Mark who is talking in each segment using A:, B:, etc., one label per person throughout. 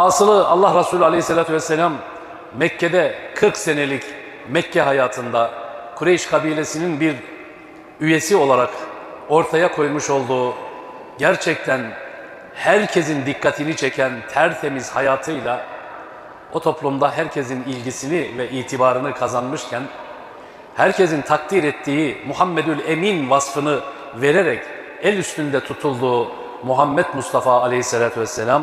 A: Hasılı Allah Resulü Aleyhisselatü Vesselam Mekke'de 40 senelik Mekke hayatında Kureyş kabilesinin bir üyesi olarak ortaya koymuş olduğu gerçekten herkesin dikkatini çeken tertemiz hayatıyla o toplumda herkesin ilgisini ve itibarını kazanmışken herkesin takdir ettiği Muhammedül Emin vasfını vererek el üstünde tutulduğu Muhammed Mustafa Aleyhisselatü Vesselam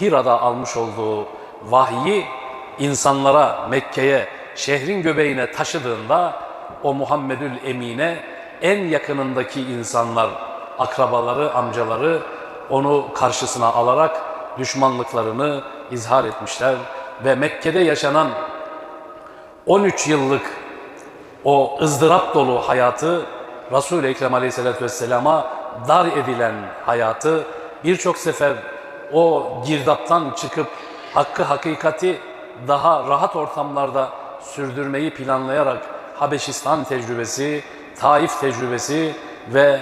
A: Hira'da almış olduğu vahyi insanlara, Mekke'ye, şehrin göbeğine taşıdığında o Muhammedül Emine en yakınındaki insanlar, akrabaları, amcaları onu karşısına alarak düşmanlıklarını izhar etmişler ve Mekke'de yaşanan 13 yıllık o ızdırap dolu hayatı Resul-i Ekrem Aleyhisselatü Vesselam'a dar edilen hayatı birçok sefer o girdaptan çıkıp hakkı hakikati daha rahat ortamlarda sürdürmeyi planlayarak Habeşistan tecrübesi, Taif tecrübesi ve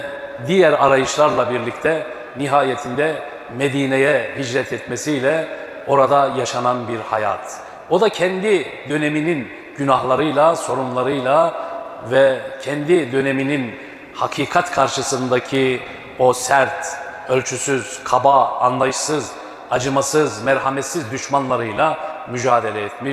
A: diğer arayışlarla birlikte nihayetinde Medine'ye hicret etmesiyle orada yaşanan bir hayat. O da kendi döneminin günahlarıyla, sorunlarıyla ve kendi döneminin hakikat karşısındaki o sert, ölçüsüz, kaba, anlayışsız, acımasız, merhametsiz düşmanlarıyla mücadele etmiş.